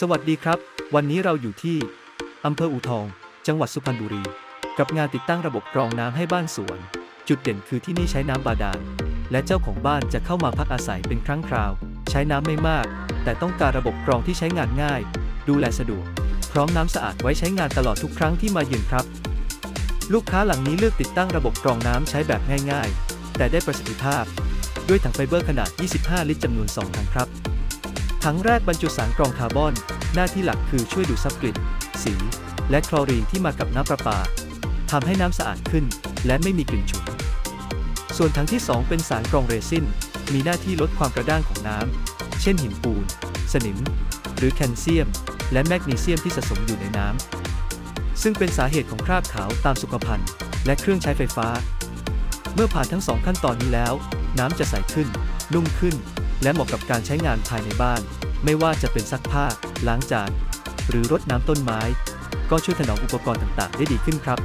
สวัสดีครับ วันนี้เราอยู่ที่อำเภออูทอง จังหวัดสุพรรณบุรี กับงานติดตั้งระบบกรองน้ำให้บ้านสวน จุดเด่นคือที่นี่ใช้น้ำบาดาล และเจ้าของบ้านจะเข้ามาพักอาศัยเป็นครั้งคราว ใช้น้ำไม่มาก แต่ต้องการระบบกรองที่ใช้งานง่าย ดูแลสะดวก พร้อมน้ำสะอาดไว้ใช้งานตลอดทุกครั้งที่มาเยือนครับ ลูกค้าหลังนี้เลือกติดตั้งระบบกรองน้ำใช้แบบง่าย ๆ แต่ได้ประสิทธิภาพ ด้วยถังไฟเบอร์ขนาด 25 ลิตรจำนวน 2 ถังครับ ถังแรกบรรจุสารกรองคาร์บอน หน้าที่หลักคือช่วยดูดซับกลิ่น สี และคลอรีนที่มากับน้ำประปาทำให้น้ำสะอาดขึ้น และไม่มีกลิ่นฉุน ส่วนถังที่ 2 เป็นสารกรองเรซิน มีหน้าที่ลดความกระด้างของน้ำ เช่นหินปูน สนิม หรือแคลเซียม และแมกนีเซียมที่สะสมอยู่ในน้ำ ซึ่งเป็นสาเหตุของคราบขาวตามสุขภัณฑ์ และเครื่องใช้ไฟฟ้า เมื่อผ่านทั้งสองขั้นตอนนี้แล้ว น้ำจะใสขึ้น นุ่มขึ้น และเหมาะกับการใช้งานภายในบ้าน ไม่ว่าจะเป็นซักผ้า ล้างจาน หรือรดน้ำต้นไม้ ก็ช่วยถนอมอุปกรณ์ต่างๆ ได้ดีขึ้นครับ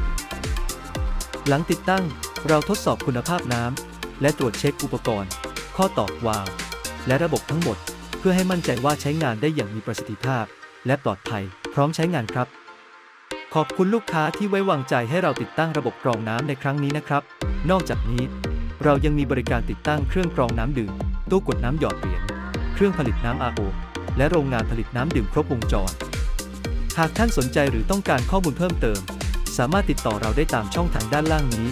หลังติดตั้งเราทดสอบคุณภาพน้ำและตรวจเช็คอุปกรณ์ ข้อต่อวาล์วและระบบทั้งหมด เพื่อให้มั่นใจว่าใช้งานได้อย่างมีประสิทธิภาพ และปลอดภัย พร้อมใช้งานครับ ขอบคุณลูกค้าที่ไว้วางใจให้เราติดตั้งระบบกรองน้ำในครั้งนี้นะครับ นอกจากนี้ เรายังมีบริการติดตั้งเครื่องกรองน้ำดื่ม ตู้กดน้ำหยอดเหรียญ เครื่องผลิตน้ำ RO และโรงงานผลิตน้ำดื่มครบวงจร หากท่านสนใจหรือต้องการข้อมูลเพิ่มเติม สามารถติดต่อเราได้ตามช่องทางด้านล่างนี้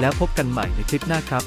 แล้วพบกันใหม่ในคลิปหน้าครับ